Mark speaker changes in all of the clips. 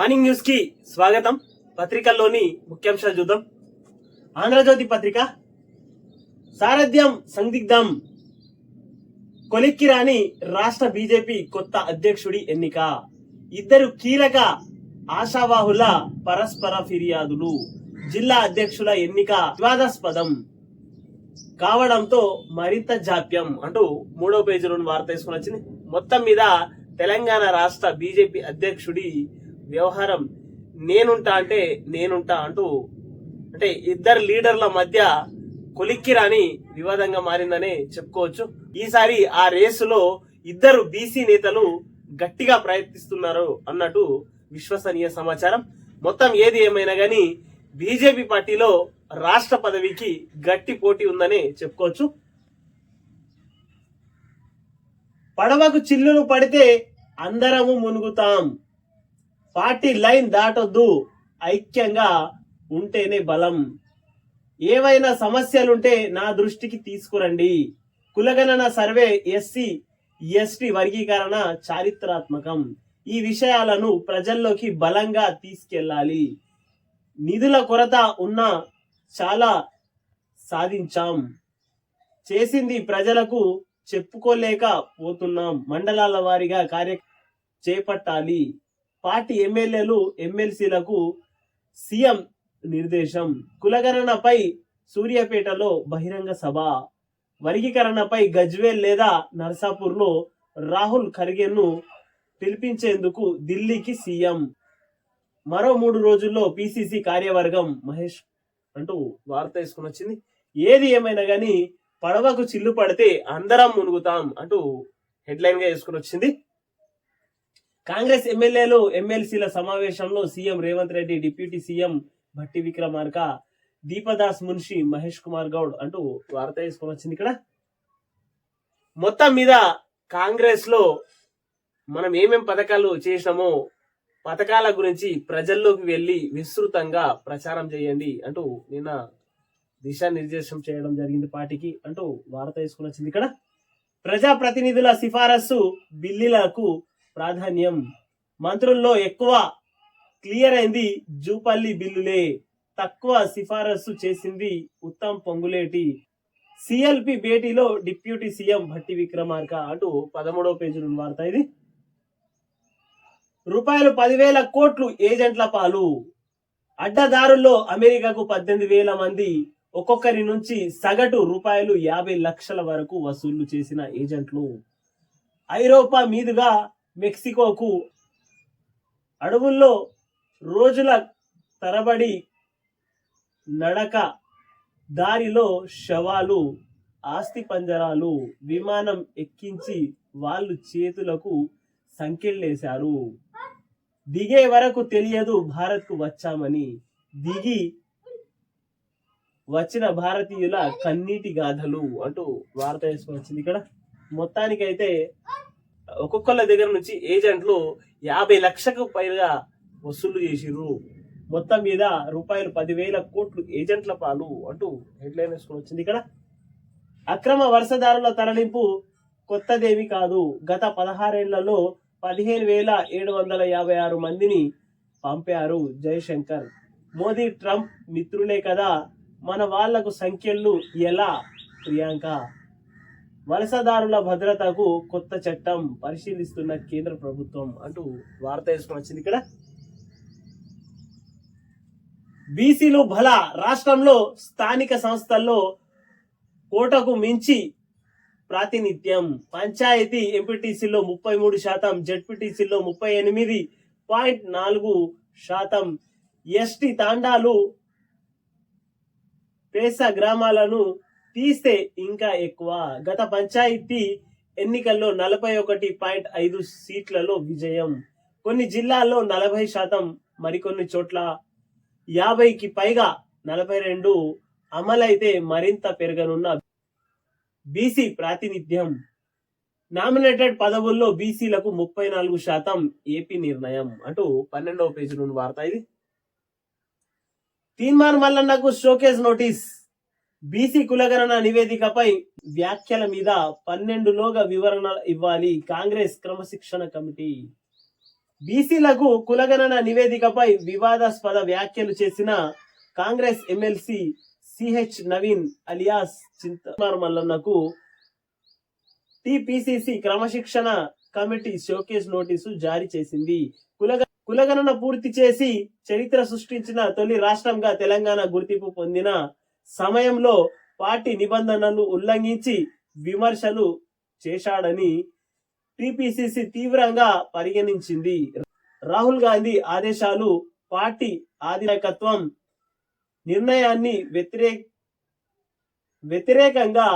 Speaker 1: Morning న్యూస్కి స్వాగతం. పత్రికల్లోని ముఖ్యాంశాలు చూద్దాం. ఆంధ్రజ్యోతి పత్రిక. సారథ్యం సందిగ్ధం. కొలిక్కి రాని రాష్ట్ర బీజేపీ కొత్త అధ్యక్షుడి ఎన్నిక. ఇద్దరు కీలక ఆశావాహుల పరస్పర ఫిర్యాదులు. జిల్లా అధ్యక్షుల ఎన్నిక వివాదాస్పదం. కావడంతో మరింత జాప్యం అంటూ మూడో పేజీలోని వార్త తీసుకుని వచ్చింది. మొత్తం మీద తెలంగాణ రాష్ట్ర బీజేపీ అధ్యక్షుడి వ్యవహారం నేనుంటా అంటే నేనుంటా అంటూ అంటే ఇద్దరు లీడర్ల మధ్య కొలిక్కి రాని వివాదంగా మారిందనే చెప్పుకోవచ్చు. ఈసారి ఆ రేసులో ఇద్దరు బీసీ నేతలు గట్టిగా ప్రయత్నిస్తున్నారు అన్నట్టు విశ్వసనీయ సమాచారం. మొత్తం ఏది ఏమైనా గానీ బీజేపీ పార్టీలో రాష్ట్ర పదవికి గట్టి పోటీ ఉందని చెప్పుకోవచ్చు. పడవకు చిల్లులు పడితే అందరము మునుగుతాం. Party line దాటొద్దు. ఐక్యంగా ఉంటేనే బలం. ఏవైనా సమస్యలుంటే నా దృష్టికి తీసుకురండి. కులగణన సర్వే ఎస్సీ ఎస్టీ వర్గీకరణ చారిత్రాత్మకం. ఈ విషయాలను ప్రజల్లోకి బలంగా తీసుకెళ్ళాలి. నిధుల కొరత ఉన్న చాలా సాధించాం. చేసింది ప్రజలకు చెప్పుకోలేక పోతున్నాం. మండలాల వారీగా కార్య చేపట్టాలి. పార్టీ ఎమ్మెల్యేలు ఎమ్మెల్సీలకు సీఎం నిర్దేశం. కులగణనపై సూర్యాపేటలో బహిరంగ సభ. వర్గీకరణపై గజ్వేల్ లేదా నర్సాపూర్లో రాహుల్ ఖర్గేను పిలిపించేందుకు ఢిల్లీకి సీఎం. మరో మూడు రోజుల్లో పిసిసి కార్యవర్గం. మహేష్ అంటూ వార్త వేసుకుని వచ్చింది. ఏది ఏమైనా కానీ పడవకు చిల్లు పడితే అందరం మునుగుతాం అంటూ హెడ్లైన్గా వేసుకుని వచ్చింది. కాంగ్రెస్ ఎమ్మెల్యేలు ఎమ్మెల్సీల సమావేశంలో CM Revanth Reddy deputy CM Bhatti Vikramarka Deepadas Munshi Mahesh Kumar Goud అంటూ వార్త వేసుకుని వచ్చింది ఇక్కడ. మొత్తం మీద కాంగ్రెస్లో మనం ఏమేం పథకాలు చేసినామో పథకాల గురించి ప్రజల్లోకి వెళ్ళి విస్తృతంగా ప్రచారం చేయండి అంటూ నిన్న దిశానిర్దేశం చేయడం జరిగింది పార్టీకి అంటూ వార్త తీసుకుని వచ్చింది ఇక్కడ. ప్రజా ప్రతినిధుల సిఫారసు బిల్లులకు ప్రాధాన్యం. మంత్రుల్లో ఎక్కువ క్లియర్ అయింది జూపల్లి బిల్లులే. తక్కువ సిఫారసు చేసింది ఉత్తమ్ పొంగులేటి. సిఎల్పి భేటీలో డిప్యూటీ సీఎం భట్టి విక్రమార్క అంటూ పదమూడవ పేజీలు వార్త ఇది. రూపాయలు పదివేల కోట్లు ఏజెంట్ల పాలు. అడ్డదారుల్లో అమెరికాకు పద్దెనిమిది వేల మంది. ఒక్కొక్కరి నుంచి సగటు రూపాయలు యాభై లక్షల వరకు వసూళ్ళు చేసిన ఏజెంట్లు. ఐరోపా మీదుగా మెక్సికోకు అడవుల్లో రోజుల తరబడి నడక దారిలో శవాలు ఆస్తి పంజరాలు విమానం ఎక్కించి వాళ్ళు చేతులకు సంకెళ్ళేశారు. దిగే వరకు తెలియదు భారత్కు వచ్చామని. దిగి వచ్చిన భారతీయుల కన్నీటి గాథలు అంటూ వార్త వేసుకొని వచ్చింది ఇక్కడ. మొత్తానికైతే ఒక్కొక్కళ్ళ దగ్గర నుంచి ఏజెంట్లు యాభై లక్షలకు పైగా వసూలు చేసిర్రు. మొత్తం మీద రూపాయలు పదివేల కోట్లు ఏజెంట్ల పాలు అంటూ హెడ్లైన్ వేసుకొని వచ్చింది ఇక్కడ. అక్రమ వరుసదారుల తరలింపు కొత్తదేమి కాదు. గత పదహారేళ్ళలో పదిహేను వేల ఏడు వందల యాభై ఆరు మందిని పంపారు జయశంకర్. మోదీ ట్రంప్ మిత్రులే కదా? మన వాళ్ళకు సంఖ్యలు ఎలా ప్రియాంక? వలసదారుల భద్రతకు కొత్త చట్టం పరిశీలిస్తున్న కేంద్ర ప్రభుత్వం అంటూ వార్త వేసుకొని వచ్చింది ఇక్కడ. బీసీలు బల రాష్ట్రంలో స్థానిక సంస్థల్లో కోటకు మించి ప్రాతినిధ్యం. పంచాయతీ ఎంపీటీసీలో ముప్పై మూడు శాతం జడ్పీటీసీలో ముప్పై ఎనిమిది పాయింట్ నాలుగు శాతం. ఎస్టీ తాండాలు పేస గ్రామాలను తీస్తే ఇంకా ఎక్కువ. గత పంచాయతీ ఎన్నికల్లో నలభై ఒకటి పాయింట్ ఐదు సీట్లలో విజయం. కొన్ని జిల్లాల్లో నలభై శాతం మరికొన్ని చోట్ల యాభైకి పైగా నలభై రెండు అమలైతే మరింత పెరగనున్న బీసీ ప్రాతినిధ్యం. నామినేటెడ్ పదవుల్లో బీసీలకు ముప్పై నాలుగు శాతం ఏపీ నిర్ణయం అంటూ పన్నెండవ పేజీ నుండి వార్త ఇది. తీన్మార్ మల్లన్నకు షోకేస్ నోటీస్. బీసీ కులగణన నివేదికపై వ్యాఖ్యల మీద పన్నెండులోగా వివరణ ఇవ్వాలి కాంగ్రెస్ క్రమశిక్షణ కమిటీ. బీసీలకు కులగణన నివేదికపై వివాదాస్పద వ్యాఖ్యలు చేసిన Congress MLC CH Naveen alias చింతమార్ మల్లన్నకు టిపిసిసి క్రమశిక్షణ కమిటీ షోకేస్ నోటీసు జారీ చేసింది. కులగ కులగణన పూర్తి చేసి చరిత్ర సృష్టించిన తొలి రాష్ట్రంగా తెలంగాణ గుర్తింపు పొందిన సమయంలో పార్టీ నిబంధనలు ఉల్లంఘించి విమర్శలు చేశాడని టిపిసిసి తీవ్రంగా పరిగణించింది. రాహుల్ గాంధీ ఆదేశాలు పార్టీ ఆధినాయకత్వం నిర్ణయాన్ని వ్యతిరేక వ్యతిరేకంగా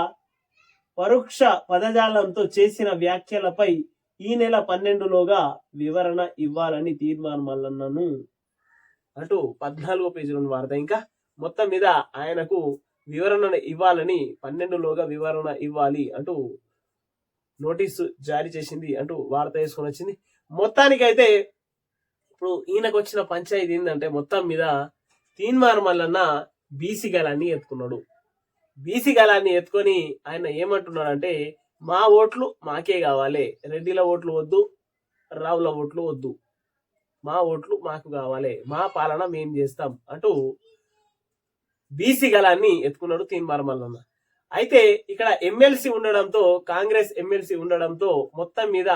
Speaker 1: పరోక్ష పదజాలంతో చేసిన వ్యాఖ్యలపై ఈ నెల పన్నెండులోగా వివరణ ఇవ్వాలని తీర్మానమల్లన్నను అటు పద్నాలుగో పేజీలో వార్త ఇంకా మొత్తం మీద ఆయనకు వివరణ ఇవ్వాలని పన్నెండులోగా వివరణ ఇవ్వాలి అంటూ నోటీసు జారీ చేసింది అంటూ వార్త వేసుకొని వచ్చింది. మొత్తానికైతే ఇప్పుడు ఈయనకు వచ్చిన పంచాయతీ ఏంటంటే మొత్తం మీద తీన్మార్ మల్లన్న బీసీ గలాన్ని ఎత్తుకున్నాడు. బీసీ గలాన్ని ఎత్తుకొని ఆయన ఏమంటున్నాడంటే మా ఓట్లు మాకే కావాలి. రెడ్డిల ఓట్లు వద్దు రావుల ఓట్లు వద్దు. మా ఓట్లు మాకు కావాలి. మా పాలన మేం చేస్తాం అంటూ బీసీ గలాన్ని ఎత్తుకున్నాడు తీన్మార్ మల్లన్న అయితే ఇక్కడ ఎమ్మెల్సీ ఉండడంతో కాంగ్రెస్ ఎమ్మెల్సీ ఉండడంతో మొత్తం మీద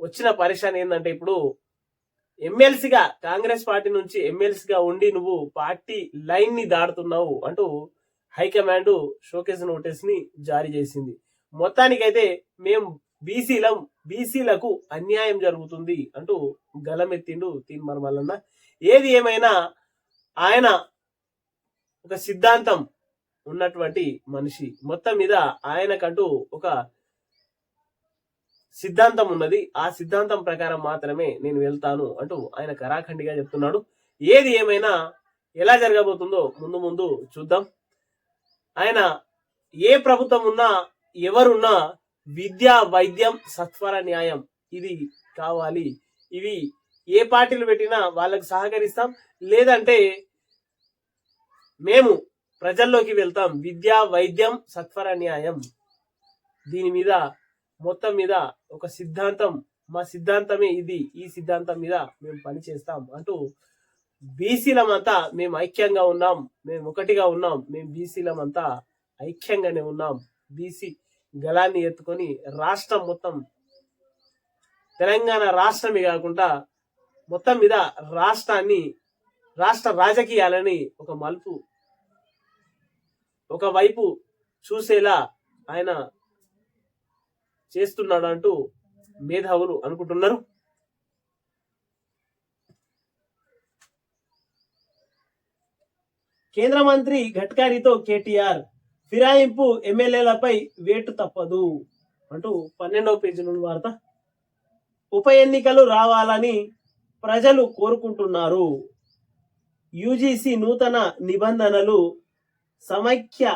Speaker 1: వచ్చిన పరిశాన్ ఏంటంటే ఇప్పుడు ఎమ్మెల్సీగా కాంగ్రెస్ పార్టీ నుంచి ఎమ్మెల్సీగా ఉండి నువ్వు పార్టీ లైన్ని దాడుతున్నావు అంటూ హైకమాండ్ షోకేస్ నోటీస్ని జారీ చేసింది. మొత్తానికైతే మేము బీసీలం బీసీలకు అన్యాయం జరుగుతుంది అంటూ గలమెత్తిండు తీన్మార్ మల్లన్న ఏది ఏమైనా ఆయన ఒక సిద్ధాంతం ఉన్నటువంటి మనిషి. మొత్తం మీద ఆయనకంటూ ఒక సిద్ధాంతం ఉన్నది. ఆ సిద్ధాంతం ప్రకారం మాత్రమే నేను వెళ్తాను అంటూ ఆయన కరాఖండిగా చెప్తున్నాడు. ఏది ఏమైనా ఎలా జరగబోతుందో ముందు ముందు చూద్దాం. ఆయన ఏ ప్రభుత్వం ఉన్నా ఎవరున్నా విద్య వైద్యం సత్వర న్యాయం ఇది కావాలి. ఇవి ఏ పార్టీలు పెట్టినా వాళ్ళకు సహకరిస్తాం. లేదంటే మేము ప్రజల్లోకి వెళ్తాం. విద్య వైద్యం సత్వర న్యాయం. దీని మీద మొత్తం మీద ఒక సిద్ధాంతం మా సిద్ధాంతమే ఇది. ఈ సిద్ధాంతం మీద మేము పనిచేస్తాం అంటూ బీసీలమంతా మేము ఐక్యంగా ఉన్నాం. మేము ఒకటిగా ఉన్నాం. మేము బీసీలమంతా ఐక్యంగానే ఉన్నాం. బీసీ గలాన్ని ఎత్తుకొని రాష్ట్రం మొత్తం తెలంగాణ రాష్ట్రమే కాకుండా మొత్తం మీద రాష్ట్రాన్ని రాష్ట్ర రాజకీయాలని ఒక మలుపు ఒకవైపు చూసేలా ఆయన చేస్తున్నాడు అంటూ మేధావులు అనుకుంటున్నారు. కేంద్ర మంత్రి గడ్కరీతో కేటీఆర్ ఫిరాయింపు ఎమ్మెల్యేలపై వేటు తప్పదు అంటూ పన్నెండవ పేజీ నుండి వార్త. ఉప ఎన్నికలు రావాలని ప్రజలు కోరుకుంటున్నారు. యూజీసీ నూతన నిబంధనలు సమైక్య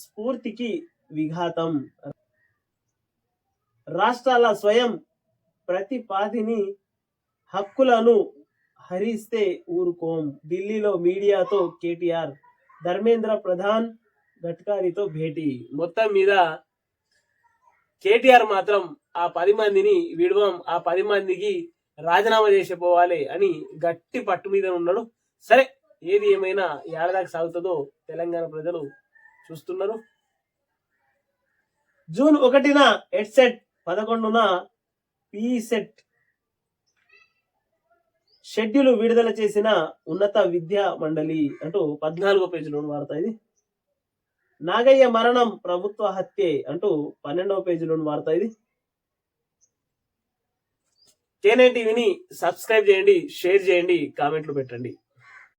Speaker 1: స్ఫూర్తికి విఘాతం. రాష్ట్రాల స్వయం ప్రతిపాదిని హక్కులను హరిస్తే ఊరుకోం. ఢిల్లీలో మీడియాతో కేటీఆర్ ధర్మేంద్ర ప్రధాన్ గట్కారితో భేటీ. మొత్తం మీద కేటీఆర్ మాత్రం ఆ పది మందిని విడవం ఆ పది మందికి రాజీనామా చేసిపోవాలి అని గట్టి పట్టు మీద ఉన్నాడు సరే ఏది ఏమైనా ఏడాదికి సాగుతుందో తెలంగాణ ప్రజలు చూస్తున్నారు. జూన్ ఒకటిన హెడ్సెట్ పదకొండున పీసెట్ షెడ్యూల్ విడుదల చేసిన ఉన్నత విద్యా మండలి అంటూ పద్నాలుగో పేజీలో వార్త ఇది. నాగయ్య మరణం ప్రభుత్వ హత్యే అంటూ పన్నెండవ పేజీలోని వార్త ఇది. కేనే టీవీని సబ్స్క్రైబ్ చేయండి షేర్ చేయండి కామెంట్లు పెట్టండి.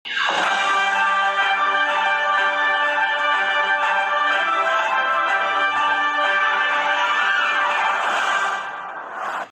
Speaker 1: Yeah.